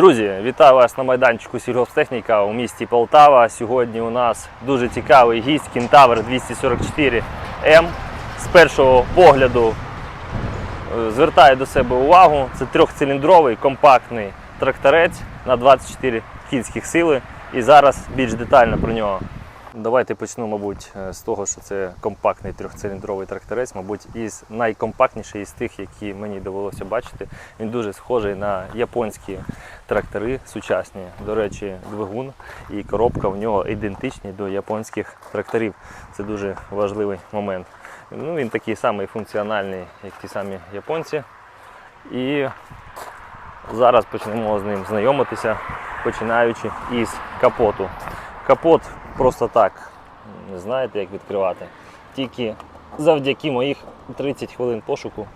Друзі, вітаю вас на майданчику сільгосптехніка у місті Полтава. Сьогодні у нас дуже цікавий гість Кентавр 244М. З першого погляду е, звертає до себе увагу. Це трьохциліндровий компактний тракторець на 24 кінських сили. І зараз більш детально про нього. Давайте почну, мабуть, е, з того, що це компактний трьохциліндровий тракторець, мабуть, із найкомпактніший із тих, які мені довелося бачити. Він дуже схожий на японські трактори сучасні. До речі, двигун і коробка в нього ідентичні до японських тракторів. Це дуже важливий момент. Ну, він такий самий функціональний, як ті самі японці. І зараз почнемо з ним знайомитися, починаючи із капоту. Капот просто так, не знаєте, як відкривати. Тільки завдяки моїх 30 хвилин пошуку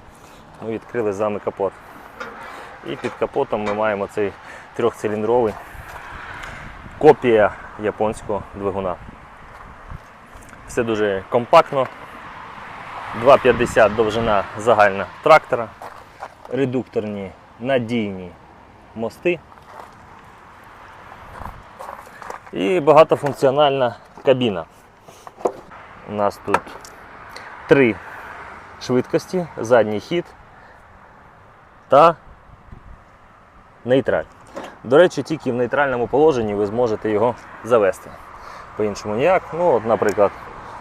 ми відкрили з капот. І під капотом ми маємо цей трьохциліндровий копія японського двигуна. Все дуже компактно. 2,50 довжина загальна трактора, редукторні надійні мости і багатофункціональна кабіна. У нас тут три швидкості, задній хід та нейтраль. До речі, тільки в нейтральному положенні ви зможете його завести. По-іншому ніяк. Ну, от, наприклад,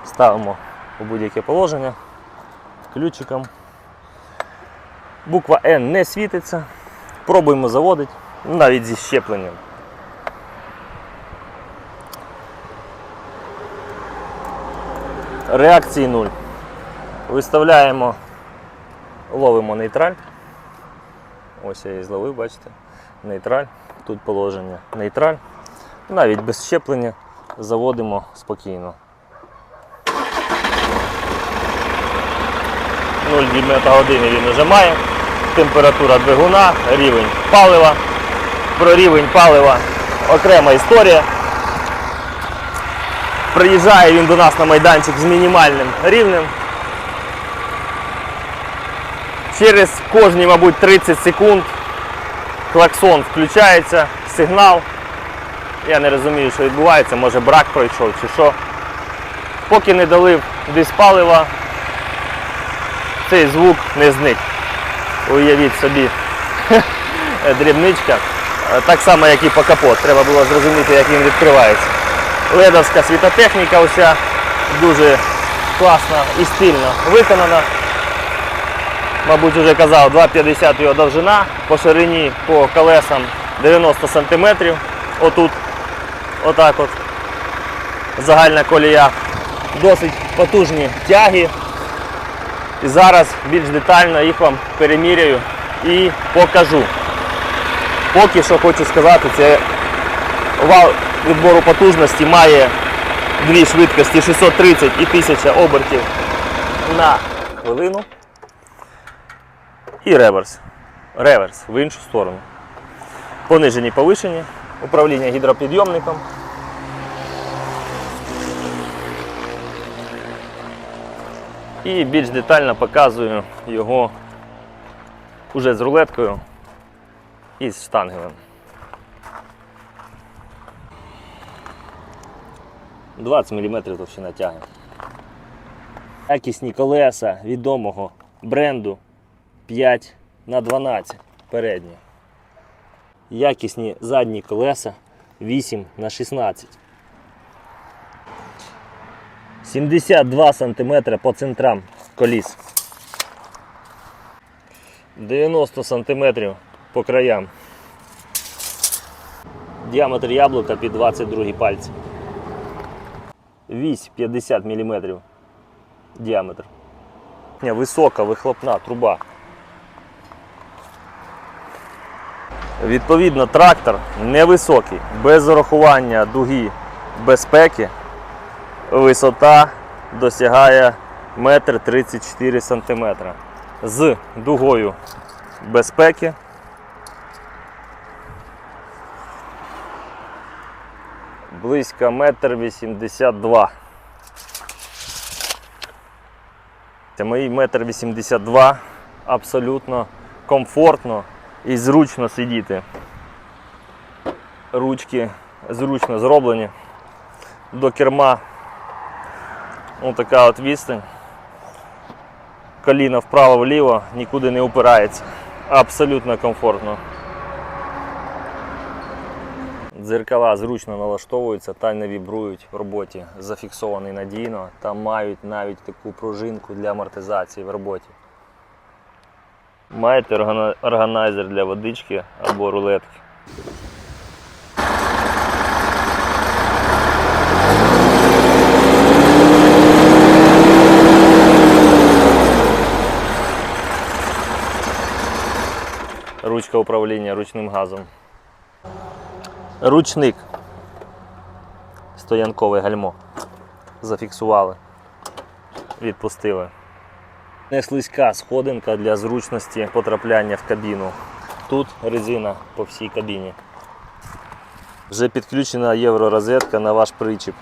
ставимо у будь-яке положення ключиком. Буква N не світиться. Пробуємо заводити, навіть зі щепленням. Реакції 0. Виставляємо, ловимо нейтраль. Ось я її зловив, бачите. Нейтраль. Тут положення нейтраль. Навіть без щеплення заводимо спокійно. 0 дюймета години він уже має. Температура двигуна, рівень палива. Про рівень палива окрема історія. Приїжджає він до нас на майданчик з мінімальним рівнем. Через кожні, мабуть, 30 секунд клаксон включається, сигнал. Я не розумію, що відбувається, може брак пройшов чи що. Поки не долив десь палива, цей звук не зник. Уявіть собі дрібничка. Так само, як і по капот. Треба було зрозуміти, як він відкривається. Ледовська світотехніка уся дуже класно і стильно виконана. Мабуть, вже казав, 2,50 його довжина, по ширині по колесам 90 см. Отут, отак от. Загальна колія. Досить потужні тяги. І зараз більш детально їх вам переміряю і покажу. Поки що хочу сказати, це вал відбору потужності має дві швидкості 630 і 1000 обертів на хвилину. І реверс. Реверс в іншу сторону. Понижені повишені, управління гідропідйомником. І більш детально показую його уже з рулеткою і з штангелем. 20 мм товщина тяги. Якісні колеса відомого бренду 5 на 12 передні. Якісні задні колеса 8 на 16. 72 см по центрам коліс. 90 см по краям. Діаметр яблука під 22 пальці. Вісь 50 мм діаметр. Висока вихлопна труба. Відповідно, трактор невисокий, без урахування дуги безпеки. Висота досягає 1,34 см. З дугою безпеки. Близько 1,82 м. Це мої 1,82 м абсолютно комфортно і зручно сидіти. Ручки зручно зроблені. До керма Ось така от відстань. Коліно вправо-вліво, нікуди не упирається. Абсолютно комфортно. Дзеркала зручно налаштовуються та не вібрують в роботі. Зафіксований надійно та мають навіть таку пружинку для амортизації в роботі. Маєте органайзер для водички або рулетки. Ручка управління ручним газом. Ручник. Стоянкове гальмо. Зафіксували. Відпустили. Не слизька сходинка для зручності потрапляння в кабіну. Тут резина по всій кабіні. Вже підключена євророзетка на ваш причіп.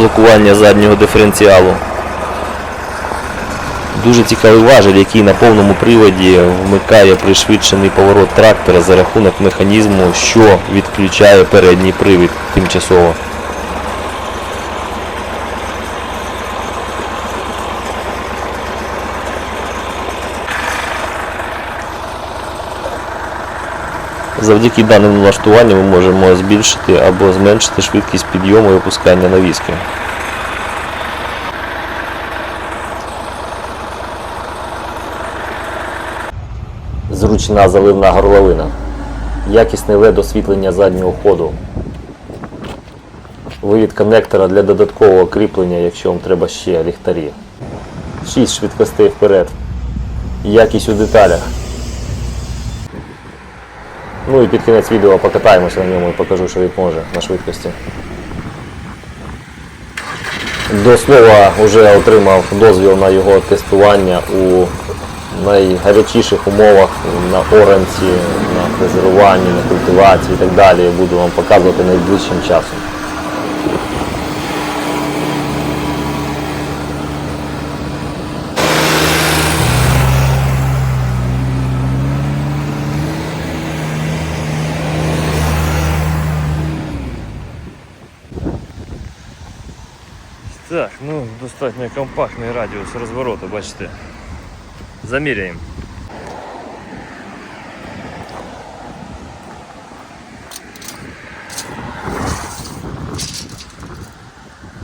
Блокування заднього диференціалу. Дуже цікавий важель, який на повному приводі вмикає пришвидшений поворот трактора за рахунок механізму, що відключає передній привід тимчасово. Завдяки даним налаштуванням ми можемо збільшити або зменшити швидкість підйому і опускання навіски. Зручна заливна горловина. Якісне LED освітлення заднього ходу. Вивід коннектора для додаткового кріплення, якщо вам треба ще ліхтарі. 6 швидкостей вперед. Якість у деталях. Ну і під кінець відео покатаємося на ньому і покажу, що він може на швидкості. До слова, вже отримав дозвіл на його тестування у найгарячіших умовах на оранці, на фрезеруванні, на культивації і так далі. Буду вам показувати найближчим часом. Так, ну достатньо компактний радіус розвороту, бачите. Заміряємо.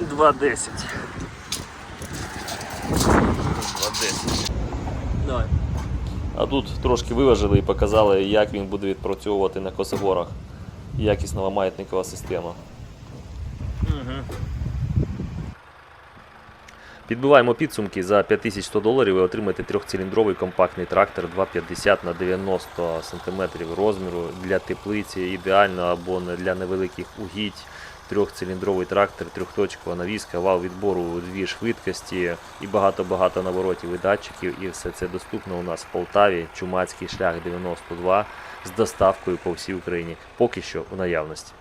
Два десять. Два десять. Давай. А тут трошки виважили і показали, як він буде відпрацьовувати на косогорах. Якіснова маятникова система. Підбиваємо підсумки за 5100 доларів ви отримаєте трьохциліндровий компактний трактор 250 на 90 см розміру для теплиці, ідеально або для невеликих угідь. Трьохциліндровий трактор, трьохточкова навіска, вал відбору дві швидкості і багато-багато наворотів і датчиків. І все це доступно у нас в Полтаві, Чумацький шлях 92 з доставкою по всій Україні. Поки що у наявності.